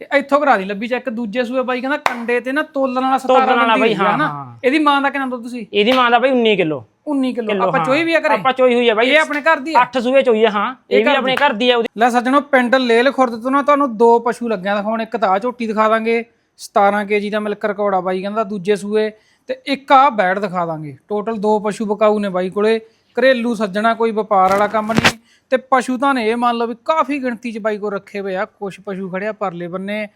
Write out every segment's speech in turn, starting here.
ਇੱਥੋਂ ਕਰਾ ਦੀ ਲੱਭੀ ਚੈੱਕ ਦੂਜੇ ਸੂਏ ਬਾਈ ਕਹਿੰਦਾ ਕੰਡੇ ਤੇ ਨਾ ਤੋਲਣ ਵਾਲਾ 17 ਤੋਲਣ ਵਾਲਾ ਬਾਈ, ਆ ਹਾਂ। ਇਹਦੀ ਮਾਂ ਦਾ ਕਿੰਨਾ ਦੁੱਧ ਤੁਸੀਂ ਇਹਦੀ ਮਾਂ ਦਾ ਬਾਈ 19 ਕਿਲੋ। 19 ਕਿਲੋ ਆਪਾਂ ਚੋਈ ਵੀ ਆ ਕਰੇ ਆਪਾਂ ਚੋਈ ਹੋਈ ਹੈ ਬਾਈ। ਇਹ ਆਪਣੇ ਘਰ ਦੀ ਆ? 8 ਸੂਏ ਚੋਈ ਹੈ ਹਾਂ। ਇਹ ਵੀ ਆਪਣੇ ਘਰ ਦੀ ਹੈ ਉਹਦੀ। ਲੈ ਸੱਜਣੋ ਪਿੰਡ ਲੇਲ ਖੁਰਦ ਤੋਂ ਨਾ ਤੁਹਾਨੂੰ ਦੋ ਪਸ਼ੂ ਲੱਗਿਆ ਦਿਖਾਉਣ ਇੱਕ ਤਾਂ ਆਹ ਝੋਟੀ ਦਿਖਾ ਦਾਂਗੇ 17 ਕੇਜੀ ਦਾ ਮਿਲਕ ਰਿਕਾਰਡ ਆ ਬਾਈ ਕਹਿੰਦਾ ਦੂਜੇ ਸੂਏ ਤੇ ਇੱਕ ਆ ਬੈੜ ਦਿਖਾ ਦਾਂਗੇ। ਟੋਟਲ ਦੋ ਪਸ਼ੂ ਬਕਾਊ ਨੇ ਬਾਈ ਕੋਲੇ। ਘਰੇਲੂ ਸੱਜਣਾ ਕੋਈ ਵਪਾਰ ਵਾਲਾ ਕੰਮ ਨਹੀਂ। ਤੇ ਪਸ਼ੂ ਤਾਂ ਨੇ ਇਹ ਮੰਨ ਲਓ ਵੀ ਕਾਫੀ ਗਿਣਤੀ 'ਚ ਬਾਈ ਕੋ ਰੱਖੇ ਹੋਏ ਆ ਕੁਝ ਪਸ਼ੂ ਖੜਿਆ ਪਰਲੇ ਬੰਨੇ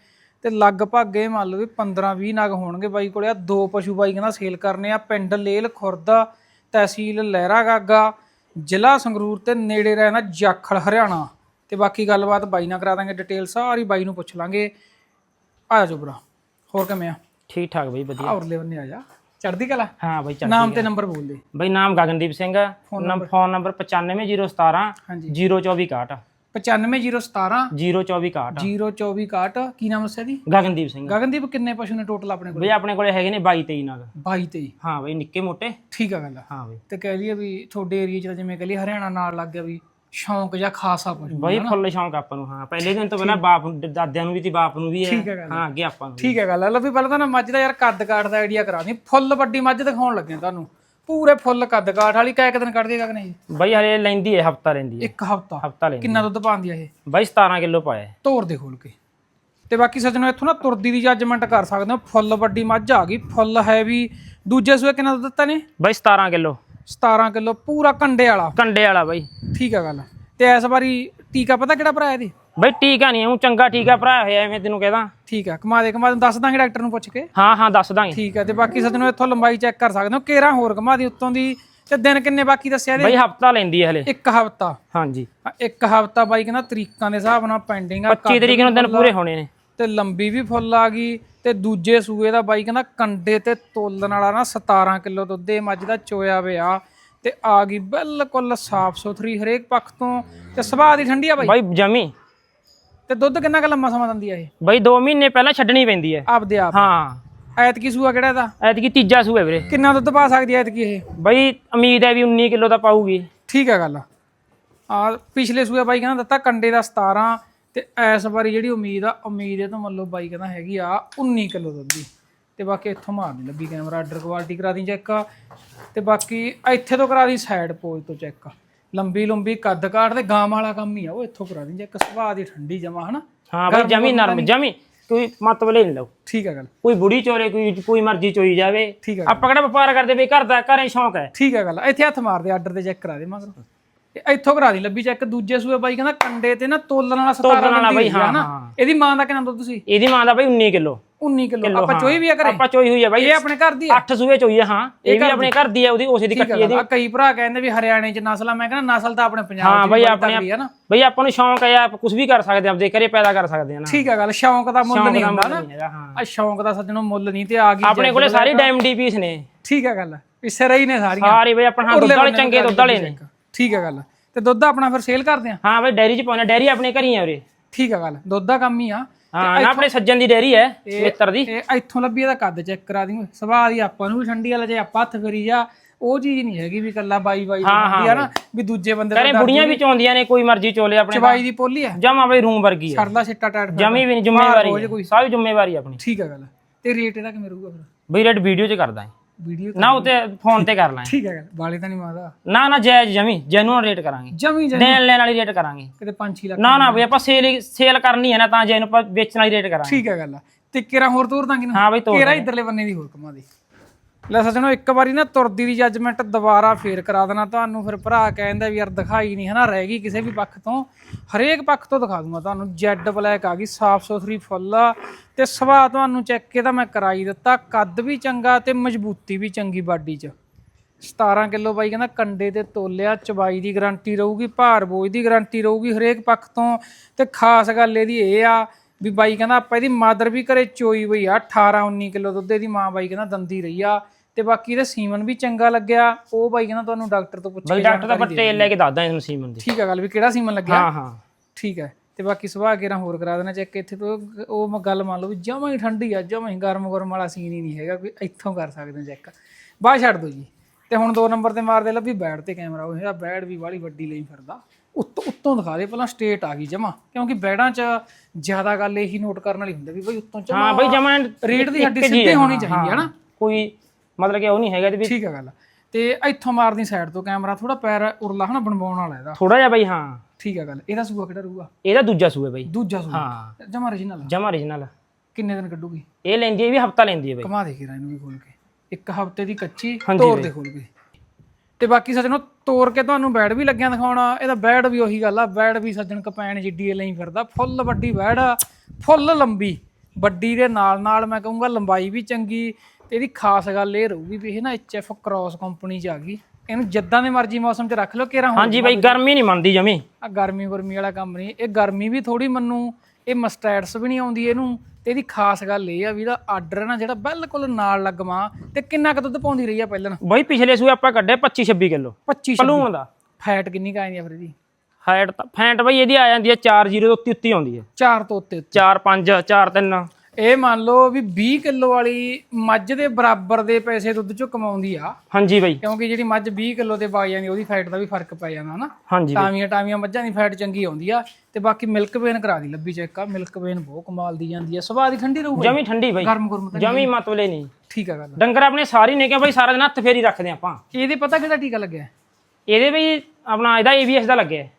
ਤੇ ਲਗਭਗ ਇਹ ਮੰਨ ਲਓ ਵੀ 15 20 ਨਗ ਹੋਣਗੇ ਬਾਈ ਕੋਲੇ ਆ ਦੋ ਪਸ਼ੂ ਬਾਈ ਕਹਿੰਦਾ ਸੇਲ ਕਰਨੇ ਆ ਪਿੰਡ ਲੇਲ ਖੁਰਦ ਤਹਿਸੀਲ ਲਹਿਰਾ ਗਾਗਾ ਜ਼ਿਲ੍ਹਾ ਸੰਗਰੂਰ ਤੇ ਨੇੜੇ ਰਹਿਣਾ ਜਾਖਲ ਹਰਿਆਣਾ। ਤੇ ਬਾਕੀ ਗੱਲਬਾਤ ਬਾਈ ਨਾਲ ਕਰਾ ਦਾਂਗੇ ਡਿਟੇਲ ਸਾਰੀ ਬਾਈ ਨੂੰ ਪੁੱਛ ਲਾਂਗੇ। ਆ ਜਾ ਬਰਾ ਹੋਰ ਕਿਵੇਂ ਆ? ਠੀਕ ਠਾਕ ਬਾਈ ਵਧੀਆ। ਔਰਲੇ ਬੰਨੇ ਆ ਜਾ। ਚੜਦੀ ਕਲਾ? ਹਾਂ ਬਾਈ ਚੱਲ ਨਾਮ ਤੇ ਨੰਬਰ ਬੋਲ ਦੇ। ਬਾਈ ਨਾਮ Gagandeep Singh number phone number 95017 ਹਾਂਜੀ। 02461 95017 02461 02461 ਕੀ ਨਾਮ ਦੱਸਿਆ ਦੀ ਗਗਨਦੀਪ ਸਿੰਘ ਗਗਨਦੀਪ ਕਿੰਨੇ ਪਸ਼ੂ ਨੇ ਟੋਟਲ ਆਪਣੇ ਕੋਲ? ਬਈ ਆਪਣੇ ਕੋਲੇ ਹੈਗੇ ਨੇ 22 23 ਨਗ। 22 23 ਹਾਂ ਬਈ ਨਿੱਕੇ ਮੋਟੇ। ਠੀਕ ਆ ਗੱਲ। ਹਾਂ ਬਈ। ਤੇ ਕਹਿ ਲਈਏ ਵੀ ਤੁਹਾਡੇ ਏਰੀਆ 'ਚ ਤਾਂ ਜਿਵੇਂ ਕਹਿ ਲਈਏ ਹਰਿਆਣਾ ਨਾਲ ਲੱਗ ਗਿਆ ਵੀ ਸ਼ੌਂਕ ਜਾਂ ਖਾਸਾ ਪਸ਼ੂ ਬਈ ਫੁੱਲ ਸ਼ੌਂਕ ਆਪਾਂ ਨੂੰ ਹਾਂ। ਪਹਿਲੇ ਦਿਨ ਤੋਂ ਪਹਿਲਾਂ ਬਾਪ ਨੂੰ- ਦਾਦਿਆਂ ਨੂੰ ਵੀ ਤੇ ਬਾਪ ਨੂੰ ਵੀ ਠੀਕ ਹੈ ਹੈ। ਗੱਲ। ਹਾਂ ਅੱਗੇ ਆਪਾਂ ਨੂੰ ਵੀ। ਠੀਕ ਹੈ ਗੱਲ। ਵੀ ਪਹਿਲਾਂ ਤਾਂ ਨਾ ਮੱਝ ਦਾ ਯਾਰ ਕੱਦ ਕਾਠ ਦਾ ਆਈਡੀਆ ਕਰਾ ਦੀ। ਫੁੱਲ ਵੱਡੀ ਮੱਝ ਦਿਖਾਉਣ ਲੱਗੇ ਹਾਂ ਤੁਹਾਨੂੰ। ਪੂਰੇ ਫੁੱਲ ਕੱਦ ਕਾਠ ਵਾਲੀ। ਕਾਇਕ ਦਿਨ ਕੱਢ ਦੇਗਾ ਕਿ ਨਹੀਂ? ਬਈ ਹਲੇ ਲੈਂਦੀ ਹੈ ਹਫਤਾ ਲੈਂਦੀ ਹੈ। ਇੱਕ ਹਫਤਾ। ਹਫਤਾ ਲੈਂਦੀ ਕਿੰਨਾ ਦੁੱਧ ਪਾਉਂਦੀ ਆ ਇਹ? ਬਾਈ 17 ਕਿਲੋ ਪਾਇਆ ਹੈ। ਤੋਰ ਦੇ ਖੋਲ ਕੇ। ਤੇ ਬਾਕੀ ਸੱਜਣੋ ਇੱਥੋਂ ਨਾ ਤੁਰਦੀ ਦੀ ਜੱਜਮੈਂਟ ਕਰ ਸਕਦੇ ਹੋ। ਫੁੱਲ ਵੱਡੀ ਮੱਝ ਆ ਗਈ। ਫੁੱਲ ਹੈ ਵੀ। ਦੂਜੇ ਸੂਏ ਕਿੰਨਾ ਦੁੱਧ ਦਿੱਤਾ ਨੇ? ਬਾਈ 17 ਕਿਲੋ। 17 ਕਿਲੋ ਪੂਰਾ ਕੰਡੇ ਵਾਲਾ। ਕੰਡੇ ਵਾਲਾ ਬਾਈ। ਠੀਕ ਆ ਗੱਲ। ਤੇ ਇਸ ਵਾਰੀ ਟੀਕਾ ਪਤਾ ਕਿਹੜਾ ਭਰਾ ਇਹਦੇ? ਬਾਈ ਟੀਕਾ ਨਹੀਂ ਉਹ ਚੰਗਾ ਟੀਕਾ ਭਰਾ ਹੋਇਆ ਐਵੇਂ ਤੈਨੂੰ ਕਹਦਾ। ਠੀਕ ਆ ਕਮਾ ਦੇ ਕਮਾ ਦੇ ਦੱਸ ਦਾਂਗੇ ਡਾਕਟਰ ਨੂੰ ਪੁੱਛ ਕੇ। ਹਾਂ ਹਾਂ ਦੱਸ ਦਾਂਗੇ। ਠੀਕ ਆ ਤੇ ਬਾਕੀ ਸੱਜਣੋ ਇੱਥੋਂ ਲੰਬਾਈ ਚੈੱਕ ਕਰ ਸਕਦੇ ਹੋ ਕੇਰਾ ਹੋਰ ਕਮਾ ਦੀ ਉੱਤੋਂ ਦੀ। ਤੇ ਦਿਨ ਕਿੰਨੇ ਬਾਕੀ ਦੱਸਿਆ ਇਹਦੇ? ਬਾਈ ਹਫਤਾ ਲੈਂਦੀ ਹੈ ਹਲੇ। ਇੱਕ ਹਫਤਾ। ਹਾਂਜੀ। ਇੱਕ ਹਫਤਾ ਬਾਈ ਕਹਿੰਦਾ ਤਰੀਕਾਂ ਦੇ ਹਿਸਾਬ ਨਾਲ ਪੈਂਡਿੰਗ ਆ 25 ਤਰੀਕ ਨੂੰ ਦਿਨ ਪੂਰੇ ਹੋਣੇ ਨੇ। ਤੇ ਲੰਬੀ ਵੀ ਫੁੱਲ ਆ ਗਈ ਤੇ ਦੂਜੇ ਸੂਏ ਦਾ ਬਾਈ ਕਹਿੰਦਾ ਕੰਡੇ ਤੇ ਤੋਲਣ ਵਾਲਾ ਨਾ 17 ਕਿਲੋ ਦੁੱਧ ਇਹ ਮੱਝ ਦਾ ਚੋਇਆ ਹੋਇਆ ਤੇ ਆ ਗਈ ਬਿਲਕੁਲ ਸਾਫ਼ ਸੁਥਰੀ ਹਰੇਕ ਪੱਖ ਤੋਂ ਤੇ ਸੁਭਾਅ ਦੀ ਠੰਡੀ ਆ ਬਾਈ? ਬਾਈ ਜਮੀ। ਤੇ ਦੁੱਧ ਕਿੰਨਾ ਕੁ ਲੰਮਾ ਸਮਾਂ ਦਿੰਦੀ ਆ ਇਹ? ਬਾਈ 2 ਮਹੀਨੇ ਪਹਿਲਾਂ ਛੱਡਣੀ ਪੈਂਦੀ ਹੈ। ਆਪਦੇ ਆਪ। ਹਾਂ। ਐਤਕੀ ਸੂਆ ਕਿਹੜਾ ਦਾ ਐਤਕੀ ਤੀਜਾ ਸੂਆ ਵੀਰੇ। ਕਿੰਨਾ ਦੁੱਧ ਪਾ ਸਕਦੀ ਐ ਐਤਕੀ ਇਹ? ਬਾਈ ਉਮੀਦ ਹੈ ਵੀ 19 ਕਿਲੋ ਤਾਂ ਪਾਊਗੀ। ਠੀਕ ਆ ਗੱਲ। ਆ ਪਿਛਲੇ ਸੂਏ ਬਾਈ ਕਹਿੰਦਾ ਦਿੱਤਾ ਕੰਡੇ ਦਾ 17 ਤੇ ਇਸ ਵਾਰੀ ਜਿਹੜੀ ਉਮੀਦ ਆ ਉਮੀਦ ਇਹ ਤੋਂ ਮੰਨ ਲਓ ਬਾਈ ਕਹਿੰਦਾ ਹੈਗੀ ਆ 19 ਕਿਲੋ ਦੁੱਧ ਦੀ। ਤੇ ਬਾਕੀ ਇੱਥੋਂ ਮਾਰ ਨਹੀਂ ਲੱਗੀ ਕੈਮਰਾ ਆਰਡਰ ਕੁਆਲਿਟੀ ਕਰਾ ਦੀ ਚੈੱਕ ਤੇ ਬਾਕੀ ਇੱਥੇ ਤੋਂ ਕਰਾ ਦੀ ਸਾਈਡ ਪੋਜ ਤੋਂ ਚੈੱਕ ਲੰਬੀ ਲੰਬੀ ਕੱਦ ਕਾਠ ਤੇ ਗਾਂ ਵਾਲਾ ਕੰਮ ਹੀ ਆ ਉਹ ਇੱਥੋਂ ਕਰਾ ਦੀ ਚੈੱਕ ਸੁਭਾਅ ਦੀ ਠੰਡੀ ਜਮਾ ਹਨਾ? ਹਾਂ ਬਾਈ ਜਮੀ ਨਰਮ ਜਮੀ। ਕੋਈ ਮਤਲਬ ਲੈ ਲਓ। ਠੀਕ ਆ ਗੱਲ। ਕੋਈ ਬੁੜੀ ਚੋਰੇ ਕੋਈ ਕੋਈ ਮਰਜ਼ੀ ਚੋਈ ਜਾਵੇ। ਠੀਕ ਆ ਆਪਾਂ ਕਿਹੜਾ ਵਪਾਰ ਕਰਦੇ ਬਈ ਘਰ ਦਾ ਘਰੇ ਸ਼ੌਂਕ ਹੈ। ਠੀਕ ਆ ਗੱਲ। ਇੱਥੇ ਹੱਥ ਮਾਰ ਦੇ ਆਰਡਰ ਤੇ ਚੈੱਕ ਕਰਾ ਦੇ ਮਗਰ। ਇੱਥੋਂ ਕਰਾ ਦੀ ਲੱਭੀ ਚੈੱਕ ਦੂਜੇ ਸੂਏ ਬਾਈ ਕਹਿੰਦਾ ਕੰਡੇ ਤੇ ਨਾ ਤੋਲਣ ਵਾਲਾ 17 ਤੋਲਣ ਵਾਲਾ ਬਾਈ, ਆ ਹਾਂ, ਹਾਂ। ਇਹਦੀ ਮਾਂ ਦਾ ਕਿੰਨਾ ਦੁੱਧ ਤੁਸੀਂ ਇਹਦੀ ਮਾਂ ਦਾ ਬਾਈ 19 ਕਿਲੋ। 19 ਕਿਲੋ ਆਪਾਂ ਚੋਈ ਵੀ ਆ ਕਰੇ ਆਪਾਂ ਚੋਈ ਹੋਈ ਹੈ ਬਾਈ। ਇਹ ਆਪਣੇ ਘਰ ਦੀ ਆ? 8 ਸੂਏ ਚੋਈ ਹੈ ਹਾਂ। ਇਹ ਵੀ ਆਪਣੇ ਘਰ ਦੀ ਹੈ ਉਹਦੀ ਉਸੇ ਦੀ ਕੱਟੀ ਠੀਕ ਆ। ਕਈ ਭਰਾ ਕਹਿੰਦੇ ਵੀ ਹਰਿਆਣੇ ਚ ਨਸਲ ਆ ਮੈਂ ਕਹਿੰਦਾ ਨਸਲ ਤਾਂ ਆਪਣੇ ਪੰਜਾਬ ਹਾਂ ਬਾਈ ਆਪਣੇ ਆ ਨਾ। ਬਈ ਆਪਾਂ ਨੂੰ ਸ਼ੌਂਕ ਹੈ ਆਪ ਕੁਝ ਵੀ ਕਰ ਸਕਦੇ ਹਾਂ ਆਪਦੇ ਘਰੇ ਪੈਦਾ ਕਰ ਸਕਦੇ ਹਾਂ ਨਾ। ਠੀਕ ਆ ਗੱਲ ਸ਼ੌਂਕ ਦਾ ਮੁੱਲ ਨਹੀਂ ਹੁੰਦਾ ਨਾ। ਹਾਂ। ਆ ਸ਼ੌਂਕ ਦਾ ਸੱਜਣੋਂ ਮੁੱਲ ਨਹੀਂ ਤੇ ਆ ਗਈ ਆਪਣੇ ਕੋਲੇ ਸਾਰੀ ਡਾਇਮ ਡੀ ਪੀਸ ਨੇ। ਠੀਕ ਆ ਗੱਲ ਪਿੱਛੇ ਰਹੀ ਨੇ ਸਾਰੀਆਂ। ਸਾਰੇ ਬਈ ਆਪਣਾ ਦੁੱਧ ਵਾਲੇ ਚੰਗੇ ਦੁੱਧ ਵਾਲੇ ਨੇ। ਠੀਕ ਆ ਗੱਲ। ਤੇ ਦੁੱਧ ਆਪਣਾ ਫਿਰ ਸੇਲ ਕਰਦੇ ਆ? ਹਾਂ ਬਈ ਡੈਰੀ ਚ ਪਾਉਣਾ ਡੈਰੀ ਆਪਣੇ ਘਰ ਹੀ ਆ ਉਰੇ। ਠੀਕ ਆ ਗੱਲ ਦੁੱਧ ਦਾ ਕੰਮ ਹੀ ਆ। ਹਾਂ ਨਾ ਆਪਣੇ ਸੱਜਣ ਦੀ ਡੈਰੀ ਹੈ ਮਿੱਤਰ ਦੀ। ਇਹ ਇੱਥੋਂ ਲੱਭੀ ਇਹਦਾ ਕੱਦ ਚੈੱਕ ਕਰਾ ਦੀ। ਸੁਭਾਅ ਦੀ ਆਪਾਂ ਨੂੰ ਵੀ ਠੰਡੀ ਵਾਲਾ ਜੇ ਆਪਾਂ ਹੱਥ ਫੇਰੀ ਜਾ ਉਹ ਚੀਜ਼ ਨਹੀਂ ਹੈਗੀ ਵੀ ਕੱਲਾ ਬਾਈ ਬਾਈ ਦੀ ਹੁੰਦੀ ਆ ਨਾ ਵੀ ਦੂਜੇ ਬੰਦੇ ਦਾ ਬੁੜੀਆਂ ਵੀ ਚੋਂਦੀਆਂ ਨੇ ਕੋਈ ਮਰਜ਼ੀ ਚੋਲੇ ਆਪਣੇ ਬਾਈ ਦੀ ਪੋਲੀ ਆ? ਜਮਾ ਬਈ ਰੂਮ ਵਰਗੀ ਹੈ ਛੱਡਦਾ ਛਿੱਟਾ ਟਾਇਰ ਜਮੀ ਵੀ ਨਹੀਂ ਜ਼ਿੰਮੇਵਾਰੀ ਹੈ ਸਾਰੀ ਜ਼ਿੰਮੇਵਾਰੀ ਆਪਣੀ। ਠੀਕ ਆ ਗੱਲ। ਤੇ ਰੇਟ ਇਹਦਾ ਕਿਵੇਂ ਰਹੂਗਾ ਫਿਰ? ਬਈ ਰੈਡ ਵੀਡੀਓ ਚ ਕਰਦਾ ਹੈ ਵੀਡੀਓ ਨਾ ਉਤੇ ਫੋਨ ਤੇ ਕਰ ਲਾਂ। ਠੀਕ ਹੈ ਵਾਲੇ ਤਾਂ ਨਹੀਂ ਮਾਦਾ ਨਾ ਨਾ ਜਾਇਜ਼ ਜਮੀ ਜੈਨੂਅਨ ਰੇਟ ਕਰਾਂਗੇ। ਜਮੀ ਜਮੀ ਦੇਣ ਲੈਣ ਵਾਲੀ ਰੇਟ ਕਰਾਂਗੇ। ਕਿਤੇ 5-6 ਲੱਖ ਨਾ ਨਾ ਬਈ ਆਪਾਂ ਸੇਲ ਸੇਲ ਕਰਨੀ ਹੈ ਨਾ ਤਾਂ ਜੇ ਆਪਾਂ ਵੇਚਣ ਵਾਲੀ ਰੇਟ ਕਰਾਂਗੇ। ਠੀਕ ਹੈ ਗੱਲ ਤੇ ਕਿਰਾ ਹੋਰ ਤੋਰ ਦਾਂਗੇ ਨਾ। ਹਾਂ ਬਈ ਤੋਰ ਕਿਰਾ ਇਧਰਲੇ ਬੰਨੇ ਦੀ ਹੋਰ ਕਮਾ ਦੀ। ਲੈ ਸੱਜਣੋ, ਇੱਕ ਵਾਰੀ ਨਾ ਤੁਰਦੀ ਦੀ ਜੱਜਮੈਂਟ ਦੁਬਾਰਾ ਫੇਰ ਕਰਾ ਦੇਣਾ। ਤੁਹਾਨੂੰ ਫਿਰ ਭਰਾ ਕਹਿੰਦਾ ਵੀ ਯਾਰ ਦਿਖਾਈ ਨਹੀਂ, ਹਨਾ? ਰਹਿ ਗਈ ਕਿਸੇ ਵੀ ਪੱਖ ਤੋਂ। ਹਰੇਕ ਪੱਖ ਤੋਂ ਦਿਖਾ ਦੂੰਗਾ ਤੁਹਾਨੂੰ। ਜੈਡ ਬਲੈਕ ਆ ਗਈ, ਸਾਫ਼ ਸੁਥਰੀ ਫੁੱਲ ਆ। ਤੇ ਸੁਭਾਅ ਤੁਹਾਨੂੰ ਚੈੱਕ ਕੇ ਤਾਂ ਮੈਂ ਕਰਾਈ ਦਿੱਤਾ। ਕੱਦ ਵੀ ਚੰਗਾ ਤੇ ਮਜ਼ਬੂਤੀ ਵੀ ਚੰਗੀ ਬਾਡੀ 'ਚ। 17 ਕਿਲੋ ਬਾਈ ਕਹਿੰਦਾ ਕੰਡੇ ਤੇ ਤੋਲਿਆ, ਚਬਾਈ ਦੀ ਗਾਰੰਟੀ ਰਹੂਗੀ, ਭਾਰ ਬੋਝ ਦੀ ਗਾਰੰਟੀ ਰਹੂਗੀ ਹਰੇਕ ਪੱਖ ਤੋਂ। ਤੇ ਖਾਸ ਗੱਲ ਇਹਦੀ ਇਹ ਆ ਵੀ ਬਾਈ ਕਹਿੰਦਾ ਆਪਾਂ ਇਹਦੀ ਮਾਦਰ ਵੀ ਘਰੇ ਚੋਈ ਹੋਈ ਆ 18 19 ਕਿਲੋ ਦੁੱਧ ਇਹਦੀ ਮਾਂ ਬਾਈ ਕਹਿੰਦਾ ਦੰਦੀ ਰਹੀ ਆ। ਤੇ ਬਾਕੀ ਇਹਦਾ ਸੀਮਨ ਵੀ ਚੰਗਾ ਲੱਗਿਆ। ਉਹ ਬਾਈ ਕਹਿੰਦਾ ਤੁਹਾਨੂੰ ਡਾਕਟਰ ਤੋਂ ਪੁੱਛ ਬਈ ਡਾਕਟਰ ਦਾ ਪਟੇਲ ਲੈ ਕੇ ਦੱਸਦਾ ਇਹਨੂੰ ਸੀਮਨ ਦੀ। ਠੀਕ ਆ ਗੱਲ ਵੀ ਕਿਹੜਾ ਸੀਮਨ ਲੱਗਿਆ? ਹਾਂ ਹਾਂ। ਠੀਕ ਹੈ ਤੇ ਬਾਕੀ ਸੁਭਾਅ ਕੇ ਹੋਰ ਕਰਾ ਦੇਣਾ ਚੈੱਕ ਇੱਥੇ ਤੋਂ। ਉਹ ਮ- ਗੱਲ ਮੰਨ ਲਓ ਵੀ ਜਮਾਂ ਹੀ ਠੰਡੀ ਆ ਜਮਾਂ ਹੀ ਗਰਮ ਗਰਮ ਵਾਲਾ ਸੀਨ ਹੀ ਨਹੀਂ ਹੈਗਾ ਕੋਈ ਇੱਥੋਂ ਕਰ ਸਕਦੇ ਚੈੱਕ। ਬਾਹਰ ਛੱਡ ਦਿਓ ਜੀ। ਤੇ ਹੁਣ ਦੋ ਨੰਬਰ ਤੇ ਮਾਰਦੇ ਲੱਭੀ ਬੈਡ ਤੇ ਕੈਮਰਾ ਉਹ ਇਹਦਾ ਬੈਡ ਵੀ ਵਾਲੀ ਵੱਡੀ ਲਈ ਫਿਰਦਾ। ਉੱਤੋਂ ਉੱਤੋਂ ਦਿਖਾ ਦੇ ਪਹਿਲਾਂ ਸਟੇਟ ਆ ਗਈ ਜਮਾ। ਕਿਉਂਕਿ ਬੈੜਾਂ 'ਚ ਜ਼ਿਆਦਾ ਗੱਲ ਇਹੀ ਨੋਟ ਕਰਨ ਵਾਲੀ ਹੁੰਦੀ ਵੀ ਬਈ ਉੱਤੋਂ ਜਮਾ ਹਾਂ ਬਈ ਜਮਾ ਰੇਟ ਦੀ ਹੱਡੀ ਸਿੱਧੀ ਹੋਣੀ ਚਾਹੀਦੀ ਹੈ ਨਾ। ਕੋਈ ਮਤਲਬ ਕਿ ਉਹ ਨਹੀਂ ਹੈਗਾ ਤੇ ਵੀ ਠੀਕ ਹੈ ਗੱਲ। ਤੇ ਇੱਥੋਂ ਮਾਰਦੀ ਸਾਈਡ ਤੋਂ ਕੈਮਰਾ ਥੋੜਾ ਪੈਰ ਉਰਲਾ ਹਨਾ ਬਣਵਾਉਣ ਵਾਲਾ ਇਹਦਾ। ਥੋੜਾ ਜਿਹਾ ਬਈ ਹਾਂ। ਠੀਕ ਹੈ ਗੱਲ। ਇਹਦਾ ਸੂਆ ਕਿਹੜਾ ਰਹੂਗਾ? ਇਹਦਾ ਦੂਜਾ ਸੂਏ ਬਈ। ਦੂਜਾ ਸੂਆ। ਹਾਂ। ਜਮਾ origignal ਜਮਾ origignal ਕਿੰਨੇ ਦਿਨ ਕੱਢੂਗੀ? ਇਹ ਲੈਂਦੀ ਹੈ ਵੀ ਹਫਤਾ ਲੈਂਦੀ ਹੈ ਬਈ। ਕਮਾ ਦੇ ਕੇ ਇਹਨੂੰ ਵੀ ਖੋਲ ਕੇ। ਇੱਕ ਹਫ਼ਤੇ ਦੀ ਕੱਚੀ ਬਾਈ। ਦੇ ਖੋਲ ਕੇ। ਤੇ ਬਾਕੀ ਸੱਜਣੋ ਤੋੜ ਕੇ ਤੁਹਾਨੂੰ ਬੈੜ ਵੀ ਲੱਗਿਆ ਦਿਖਾਉਣਾ। ਇਹਦਾ ਬੈੜ ਵੀ ਉਹੀ ਗੱਲ ਆ। ਬੈੜ ਵੀ ਸੱਜਣ ਕਪੈਣ ਜਿੱਡੀ ਲਈ ਫਿਰਦਾ। ਫੁੱਲ ਵੱਡੀ ਬੈੜ ਆ। ਫੁੱਲ ਲੰਬੀ। ਵੱਡੀ ਦੇ ਨਾਲ ਨਾਲ ਮੈਂ ਕਹੂੰਗਾ ਲੰਬਾਈ ਵੀ ਚੰਗੀ। ਤੇ ਇਹਦੀ ਖਾਸ ਗੱਲ ਇਹ ਰਹੂਗੀ ਵੀ ਇਹ ਨਾ ਐਚਐਫ ਕ੍ਰਾਸ ਕੰਪਨੀ ਚ ਆ ਗਈ। ਇਹਨੂੰ ਜਿੱਦਾਂ ਦੇ ਮਰਜ਼ੀ ਮੌਸਮ ਚ ਰੱਖ ਲਓ ਹੁਣ ਹਾਂਜੀ ਬਈ ਗਰਮੀ ਨਹੀਂ ਮੰਨਦੀ ਜਮੀ। ਆ ਗਰਮੀ ਗਰਮੀ ਵਾਲਾ ਕੰਮ ਨਹੀਂ ਇਹ ਗਰਮੀ ਵੀ ਥੋੜੀ ਮੰਨੂ ਇਹ ਮਸਟੈਡਸ ਵੀ ਨਹੀਂ ਆਉਂਦੀ ਇਹਨੂੰ। ਤੇ ਇਹਦੀ ਖਾਸ ਗੱਲ ਇਹ ਆ ਵੀ ਇਹਦਾ ਆਰਡਰ ਨਾ ਜਿਹੜਾ ਬਿਲਕੁਲ ਨਾਲ ਲੱਗਵਾ ਤੇ ਕਿੰਨਾ ਕੁ ਦੁੱਧ ਪਾਉਂਦੀ ਰਹੀ ਆ ਪਹਿਲਾਂ? ਬਈ ਪਿਛਲੇ ਸੂਏ ਆਪਾਂ ਕੱਢੇ 25 26 ਕਿਲੋ। 25 ਪਲੂਣ ਦਾ। ਫੈਟ ਕਿੰਨੀ ਕੁ ਆਉਂਦੀ ਆ ਫਿਰ ਇਹਦੀ? ਹਾਈਟ ਤਾਂ ਫੈਂਟ ਬਈ ਇਹਦੀ ਆ ਜਾਂਦੀ ਹੈ 4 0 ਉੱਤੇ ਉੱਤੇ ਆਉਂਦੀ ਹੈ 4 ਤੋਂ ਉੱਤੇ 4 5 4 3 ਇਹ ਮੰਨ ਲਓ ਵੀ 20 ਕਿਲੋ ਵਾਲੀ ਮੱਝ ਦੇ ਬਰਾਬਰ ਦੇ ਪੈਸੇ ਦੁੱਧ ਚੋਂ ਕਮਾਉਂਦੀ ਆ। ਹਾਂਜੀ ਬਈ। ਕਿਉਂਕਿ ਜਿਹੜੀ ਮੱਝ 20 ਕਿਲੋ ਤੇ ਪਾ ਜਾਂਦੀ ਉਹਦੀ ਫੈਟ ਦਾ ਵੀ ਫ਼ਰਕ ਪੈ ਜਾਂਦਾ ਹਨਾ। ਹਾਂਜੀ ਟਾਵੀਆਂ ਮੱਝਾਂ ਦੀ ਫੈਟ ਚੰਗੀ ਆਉਂਦੀ ਆ ਤੇ ਬਾਕੀ ਮਿਲਕ ਵੇਨ ਕਰਾ ਦੀ ਲੱਭੀ ਚੈੱਕ ਆ ਮਿਲਕ ਵੇਨ ਬਹੁਤ ਕਮਾਲ ਦੀ ਜਾਂਦੀ ਆ। ਸਵਾਦ ਦੀ ਠੰਡੀ ਰਹੂਗੀ। ਜਮੀ ਠੰਡੀ ਬਈ। ਗਰਮ ਗਰਮ ਤਾਂ ਜਮੀ ਮਤਲਬ ਨਹੀਂ। ਠੀਕ ਆ ਗੱਲ ਡੰਗਰ ਆਪਣੇ ਸਾਰੇ ਨੇ ਕਿ ਬਈ ਸਾਰਾ ਦਿਨ ਹੱਥ ਫੇਰੀ ਰੱਖਦੇ ਆਪਾਂ। ਇਹਦੇ ਪਤਾ ਕਿਹੜਾ ਟੀਕਾ ਲੱਗਿਆ? ਇਹਦੇ ਵੀ ਆਪਣਾ ਇਹਦਾ ABS ਦਾ ਲੱਗਿਆ ਹੈ।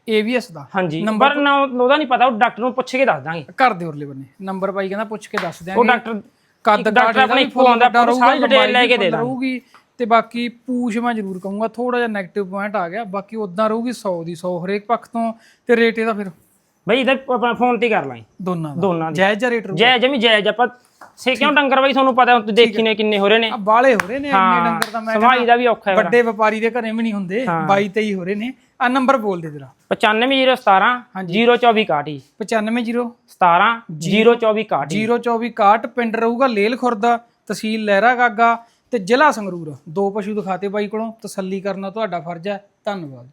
ਦਾ? ਹਾਂਜੀ। ਨੰਬਰ ਨਾ ਉਹਦਾ ਨਹੀਂ ਪਤਾ ਉਹ ਡਾਕਟਰ ਨੂੰ ਪੁੱਛ ਕੇ ਦੱਸ ਦਾਂਗੇ। ਕਰ ਦੇ ਉਰਲੇ ਬੰਨੇ। ਨੰਬਰ ਪਾਈ ਕਹਿੰਦਾ ਪੁੱਛ ਕੇ ਦੱਸ ਉਹ ਦਿਆਂਗੇ ਡਾਕਟਰ ਕੱਦ ਡਾਕਟਰ ਆਪਣੇ ਇੱਕੋ ਆਉਂਦਾ ਪੂਰਾ ਸਾਰੀ ਡਿਟੇਲ ਲੈ ਕੇ ਦੇ ਦਾਂਗੇ। ਰਹੂਗੀ ਤੇ ਬਾਕੀ ਪੂਛ ਮੈਂ ਜ਼ਰੂਰ ਕਹੂੰਗਾ ਥੋੜਾ ਜਿਹਾ 네ਗੇਟਿਵ ਪੁਆਇੰਟ ਆ ਗਿਆ। ਬਾਕੀ ਉਦਾਂ ਰਹੂਗੀ 100 ਦੀ 100 ਹਰੇਕ ਪੱਖ ਤੋਂ। ਤੇ ਰੇਟ ਇਹਦਾ ਫਿਰ? ਬਈ ਇਹਦਾ ਆਪਣਾ ਫੋਨ ਤੇ ਹੀ ਕਰ ਲਾਂਗੇ। ਦੋਨਾਂ ਦਾ। ਦੋਨਾਂ ਦੀ। ਜਾਇਜ਼ ਜਿਹਾ ਰੇਟ ਰਹੂ ਜੈ ਜਮੀ ਜਾਇਜ਼ ਆਪਾਂ ਸੇ ਕਿਉਂ ਡੰਗਰ ਬਈ ਤੁਹਾਨੂੰ ਪਤਾ ਤੁਸੀਂ ਦੇਖੀ ਨੇ ਕਿੰਨੇ ਹੋ ਰਹੇ ਨੇ। ਆ ਬਾਲੇ ਹੋ ਰਹੇ ਨੇ ਇੰਨੇ ਡੰਗਰ ਤਾਂ ਮੈਂ ਸਮਾਈ ਦਾ ਵੀ ਔਖਾ ਹੈ। ਵੱਡੇ ਵਪਾਰੀ ਦੇ ਘਰੇ ਵੀ ਨਹੀਂ ਹੁੰਦੇ 22 23 ਹੋ ਰਹੇ ਨੇ। ਆ ਨੰਬਰ ਬੋਲ ਦੇ ਜਰਾ। 95017 02461 950 17 02461 02461 ਪਿੰਡ ਰਹੂਗਾ ਲੇਲ ਖੁਰਦ ਤਹਿਸੀਲ ਲਹਿਰਾ ਗਾਗਾ ਤੇ ਜ਼ਿਲ੍ਹਾ ਸੰਗਰੂਰ। ਦੋ ਪਸ਼ੂ ਦਿਖਾਤੇ ਬਾਈ ਕੋਲੋਂ ਤਸੱਲੀ ਕਰਨਾ ਤੁਹਾਡਾ ਫਰਜ਼ ਹੈ। ਧੰਨਵਾਦ